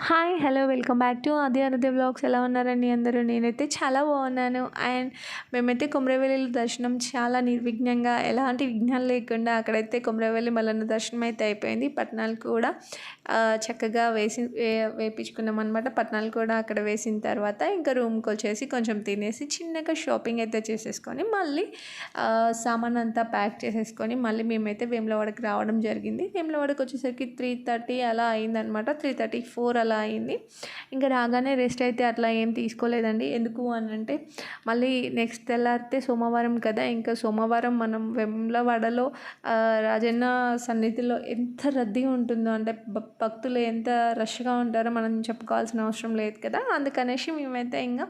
Hi hello welcome back to అదే అనుదే blogs. ఎలా ఉన్నారండి అందరూ? నేనైతే చాలా బాగున్నాను. అండ్ మేమైతే కొమరవెల్లి దర్శనం చాలా నిర్విఘ్నంగా ఎలాంటి విఘ్నాలు లేకుండా అక్కడైతే కొమరవెల్లి మల్లన్న దర్శనం అయితే అయిపోయింది. పట్నాలు కూడా చక్కగా వేసి వే- వేపించుకున్నాం అనమాట పట్నాలు కూడా అక్కడ వేసిన తర్వాత ఇంకా రూమ్కి వచ్చేసి కొంచెం తినేసి చిన్నగా షాపింగ్ అయితే చేసేసుకొని మళ్ళీ సామాన్ అంతా ప్యాక్ చేసేసుకొని మళ్ళీ మేమైతే వేములవాడకి రావడం జరిగింది. వేములవాడకి వచ్చేసరికి త్రీ థర్టీ అలా అయిందనమాట త్రీ థర్టీ ఫోర్ అలా అయింది. ఇంకా రాగానే రెస్ట్ అయితే అట్లా ఏం తీసుకోలేదండి. ఎందుకు అని అంటే మళ్ళీ నెక్స్ట్ తెల్లారితే సోమవారం కదా ఇంకా సోమవారం మనం వెమ్లవాడలో రాజన్న సన్నిధిలో ఎంత రద్దీ ఉంటుందో అంటే భక్తులు ఎంత రష్గా ఉంటారో మనం చెప్పుకోవాల్సిన అవసరం లేదు కదా. అందుకనేసి మేమైతే ఇంకా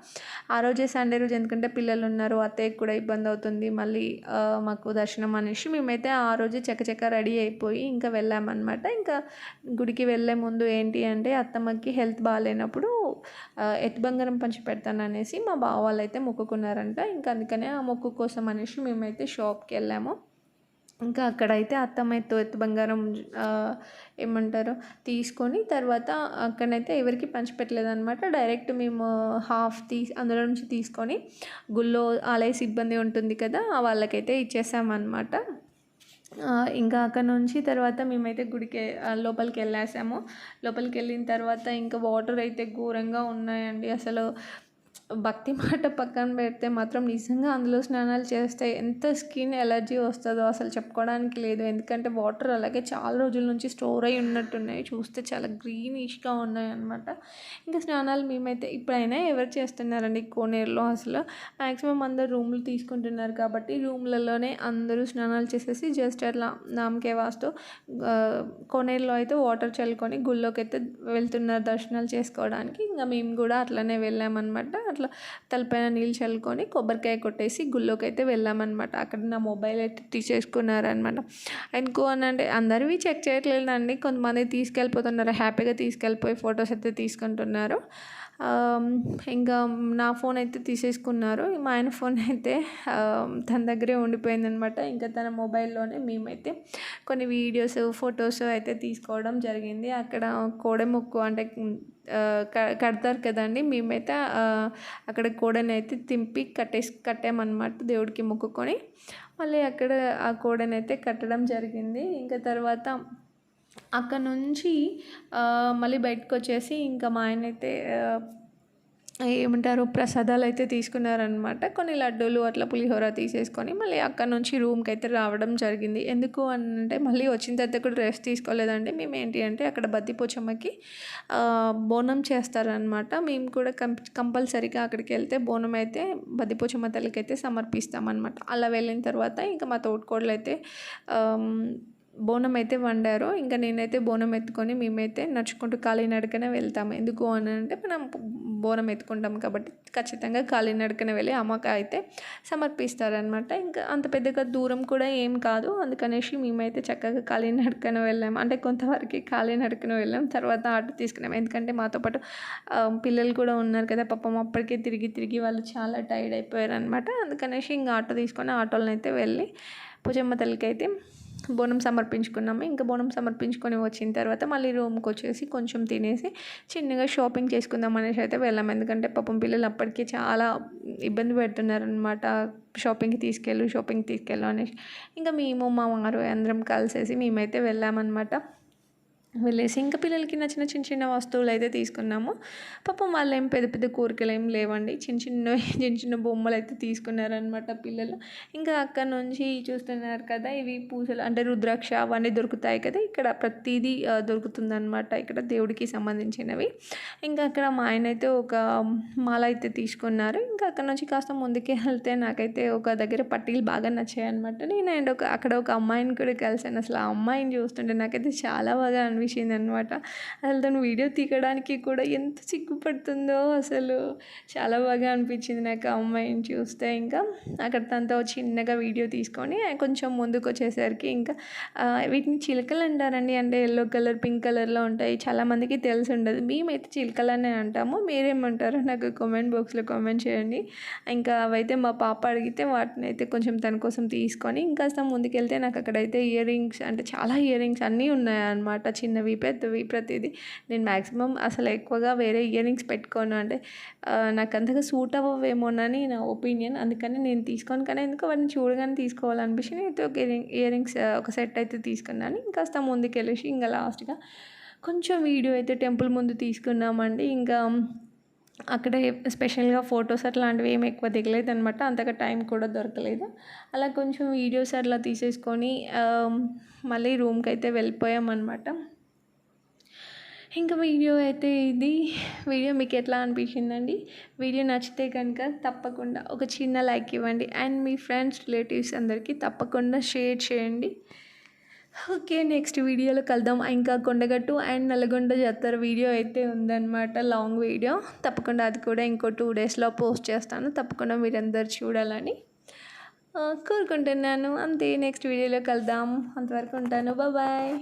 ఆ రోజే సండే రోజు ఎందుకంటే పిల్లలు ఉన్నారు అత్తయ్యకి కూడా ఇబ్బంది అవుతుంది మళ్ళీ మాకు దర్శనం అనేసి మేమైతే ఆ రోజు చకచక రెడీ అయిపోయి ఇంకా వెళ్ళామన్నమాట. ఇంకా గుడికి వెళ్ళే ముందు ఏంటి అంటే అత్తమ్మ అమ్మకి హెల్త్ బాగాలేనప్పుడు ఎత్తు బంగారం పంచి పెడతాను అనేసి మా బావ వాళ్ళు అయితే మొక్కుకున్నారంట. ఇంకా అందుకనే ఆ మొక్కు కోసం అనేసి మేమైతే షాప్కి వెళ్ళాము. ఇంకా అక్కడైతే అత్తమ్మ ఎత్తు ఎత్తు బంగారం ఏమంటారు తీసుకొని తర్వాత అక్కడైతే ఎవరికి పంచిపెట్టలేదు అనమాట డైరెక్ట్ మేము హాఫ్ తీ అందులో నుంచి తీసుకొని గుళ్ళో ఆలయ సిబ్బంది ఉంటుంది కదా వాళ్ళకైతే ఇచ్చేసామన్నమాట. ఇంకా అక్కడ నుంచి తర్వాత మేమైతే గుడికి లోపలికి వెళ్ళేసాము. లోపలికి వెళ్ళిన తర్వాత ఇంకా వాటర్ అయితే ఘోరంగా ఉన్నాయండి. అసలు భక్తి మాట పక్కన పెడితే మాత్రం నిజంగా అందులో స్నానాలు చేస్తే ఎంత స్కిన్ ఎలర్జీ వస్తుందో అసలు చెప్పుకోవడానికి లేదు. ఎందుకంటే వాటర్ అలాగే చాలా రోజుల నుంచి స్టోర్ అయి ఉన్నట్టున్నాయి. చూస్తే చాలా గ్రీనిష్గా ఉన్నాయి అనమాట ఇంకా స్నానాలు మేమైతే ఇప్పుడైనా ఎవరు చేస్తున్నారండి కోనేరులో అసలు? మ్యాక్సిమం అందరు రూమ్లు తీసుకుంటున్నారు కాబట్టి రూమ్లలోనే అందరూ స్నానాలు చేసేసి జస్ట్ అట్లా నామకే వాస్తు కోనేరులో అయితే వాటర్ చల్లుకొని గుళ్ళోకి అయితే వెళ్తున్నారు దర్శనాలు చేసుకోవడానికి. ఇంకా మేము కూడా అట్లనే వెళ్ళామన్నమాట. అట్లా తలపైన నీళ్ళు చల్లుకొని కొబ్బరికాయ కొట్టేసి గుళ్ళోకి అయితే వెళ్ళామన్నమాట. అక్కడ నా మొబైల్ అయితే తీసేసుకున్నారనమాట ఎందుకు అని అంటే అందరివి చెక్ చేయట్లేదండి. కొంతమంది తీసుకెళ్ళిపోతున్నారు. హ్యాపీగా తీసుకెళ్ళిపోయి ఫొటోస్ అయితే తీసుకుంటున్నారు. ఇంకా నా ఫోన్ అయితే తీసేసుకున్నారు. మా ఆయన ఫోన్ అయితే తన దగ్గరే ఉండిపోయిందనమాట ఇంకా తన మొబైల్లోనే మేమైతే కొన్ని వీడియోస్ ఫొటోస్ అయితే తీసుకోవడం జరిగింది. అక్కడ కోడెముక్కు అంటే క- కడతారు కదండి. మేమైతే అక్కడ కోడని అయితే తింపి కట్టేసి కట్టామన్నమాట దేవుడికి మొక్కుకొని. మళ్ళీ అక్కడ ఆ కోడని అయితే కట్టడం జరిగింది. ఇంకా తర్వాత అక్కడ నుంచి మళ్ళీ బయటకు వచ్చేసి ఇంకా మా ఆయన అయితే ఏమంటారు ప్రసాదాలు అయితే తీసుకున్నారనమాట కొన్ని లడ్డూలు అట్లా పులిహోర తీసేసుకొని మళ్ళీ అక్కడ నుంచి రూమ్కి అయితే రావడం జరిగింది. ఎందుకు అంటే మళ్ళీ వచ్చిన తర్వాత కూడా రెస్ట్ తీసుకోలేదండి. మేము ఏంటి అంటే అక్కడ బద్దిపోచమ్మకి బోనం చేస్తారనమాట మేము కూడా కం కంపల్సరీగా అక్కడికి వెళ్తే బోనం అయితే బద్దిపోచమ్మ తల్లికి అయితే సమర్పిస్తామన్నమాట. అలా వెళ్ళిన తర్వాత ఇంకా మా తోటికోడలు అయితే బోనం అయితే వండారు ఇంకా నేనైతే బోనం ఎత్తుకొని మేమైతే నడుచుకుంటూ కాలినడకనే వెళ్తాము. ఎందుకు అని అంటే మనం బోనం ఎత్తుకుంటాం కాబట్టి ఖచ్చితంగా కాలినడకన వెళ్ళి అమ్మక అయితే సమర్పిస్తారనమాట ఇంకా అంత పెద్దగా దూరం కూడా ఏం కాదు. అందుకనేసి మేమైతే చక్కగా కాలినడకన వెళ్ళాము. అంటే కొంతవరకు కాలినడకన వెళ్ళాం తర్వాత ఆటో తీసుకున్నాం ఎందుకంటే మాతో పాటు పిల్లలు కూడా ఉన్నారు కదా. పాపం అప్పటికే తిరిగి తిరిగి వాళ్ళు చాలా టైర్డ్ అయిపోయారు అనమాట అందుకనేసి ఇంకా ఆటో తీసుకొని ఆటోలను అయితే వెళ్ళి పూజమ్మ తల్లికి అయితే బోనం సమర్పించుకున్నాము. ఇంకా బోనం సమర్పించుకొని వచ్చిన తర్వాత మళ్ళీ రూమ్కి వచ్చేసి కొంచెం తినేసి చిన్నగా షాపింగ్ చేసుకుందాం అనేసి అయితే వెళ్ళాము ఎందుకంటే పాపం పిల్లలు అప్పటికే చాలా ఇబ్బంది పెడుతున్నారనమాట షాపింగ్కి తీసుకెళ్ళు షాపింగ్కి తీసుకెళ్ళు అనేసి. ఇంకా మేము మా వారు అందరం కలిసేసి మేమైతే వెళ్ళామన్నమాట. వెళ్ళేసి ఇంకా పిల్లలకి నచ్చిన చిన్న చిన్న వస్తువులు అయితే తీసుకున్నాము. పాపం వాళ్ళు ఏం పెద్ద పెద్ద కోరికలు ఏం లేవండి. చిన్న చిన్న చిన్న చిన్న బొమ్మలు అయితే తీసుకున్నారనమాట పిల్లలు. ఇంకా అక్కడ నుంచి చూస్తున్నారు కదా ఇవి పూజలు అంటే రుద్రాక్ష అవన్నీ దొరుకుతాయి కదా ఇక్కడ ప్రతిదీ దొరుకుతుందనమాట ఇక్కడ దేవుడికి సంబంధించినవి. ఇంకా అక్కడ మా ఆయన అయితే ఒక మాల అయితే తీసుకున్నారు. ఇంకా అక్కడ నుంచి కాస్త ముందుకే వెళ్తే నాకైతే ఒక దగ్గర పట్టీలు బాగా నచ్చాయి అనమాట నేను అండ్ ఒక అక్కడ ఒక అమ్మాయిని కూడా కలిసాను అసలు ఆ అమ్మాయిని చూస్తుంటే నాకైతే చాలా బాగా అనిపించింది అనమాట అసలు తను వీడియో తీయడానికి కూడా ఎంత సిగ్గుపడుతుందో అసలు చాలా బాగా అనిపించింది నాకు ఆ అమ్మాయిని చూస్తే. ఇంకా అక్కడ తనతో చిన్నగా వీడియో తీసుకొని కొంచెం ముందుకు వచ్చేసరికి ఇంకా వీటిని చిలకలు అంటారండి. అంటే ఎల్లో కలర్ పింక్ కలర్లో ఉంటాయి. చాలామందికి తెలిసి ఉండదు. మేమైతే చిలకలనే అంటాము. మీరేమంటారో నాకు కామెంట్ బాక్స్లో కామెంట్ చేయండి. ఇంకా అవైతే మా పాప అడిగితే వాటిని అయితే కొంచెం తన కోసం తీసుకొని ఇంకాస్త ముందుకెళ్తే నాకు అక్కడైతే ఇయర్ రింగ్స్ అంటే చాలా ఇయర్ రింగ్స్ అన్నీ ఉన్నాయి అన్నమాట చిన్న చిన్నవి పెద్దవి ప్రతిదీ నేను మ్యాక్సిమం అసలు ఎక్కువగా వేరే ఇయర్ రింగ్స్ పెట్టుకోను. అంటే నాకు అంతగా సూట్ అవ్వవేమోనని నా ఒపీనియన్. అందుకని నేను తీసుకోను. కానీ ఎందుకు వాడిని చూడగానే తీసుకోవాలనిపించి నేను ఒక ఇయర్ రింగ్స్ ఒక సెట్ అయితే తీసుకున్నాను. ఇంకాస్త ముందుకెళ్ళేసి ఇంకా లాస్ట్గా కొంచెం వీడియో అయితే టెంపుల్ ముందు తీసుకున్నామండి. ఇంకా అక్కడ స్పెషల్గా ఫొటోస్ అట్లాంటివి ఏమి ఎక్కువ దిగలేదు అనమాట అంతగా టైం కూడా దొరకలేదు. అలా కొంచెం వీడియోస్ అట్లా తీసేసుకొని మళ్ళీ రూమ్కి అయితే వెళ్ళిపోయామన్నమాట ఇంకా వీడియో అయితే ఇది. వీడియో మీకు ఎట్లా అనిపించిందండి? వీడియో నచ్చితే కనుక తప్పకుండా ఒక చిన్న లైక్ ఇవ్వండి. అండ్ మీ ఫ్రెండ్స్ రిలేటివ్స్ అందరికీ తప్పకుండా షేర్ చేయండి. ఓకే నెక్స్ట్ వీడియోలో కలుద్దాం. ఇంకా కొండగట్టు అండ్ నల్గొండ జాతర వీడియో అయితే ఉందన్నమాట. Long video. తప్పకుండా అది కూడా ఇంకో టూ డేస్లో పోస్ట్ చేస్తాను. తప్పకుండా మీరందరు చూడాలని. కోరుకుంటున్నాను. అంతే నెక్స్ట్ వీడియోలో కలుద్దాం. అంతవరకు ఉంటాను. బాయ్.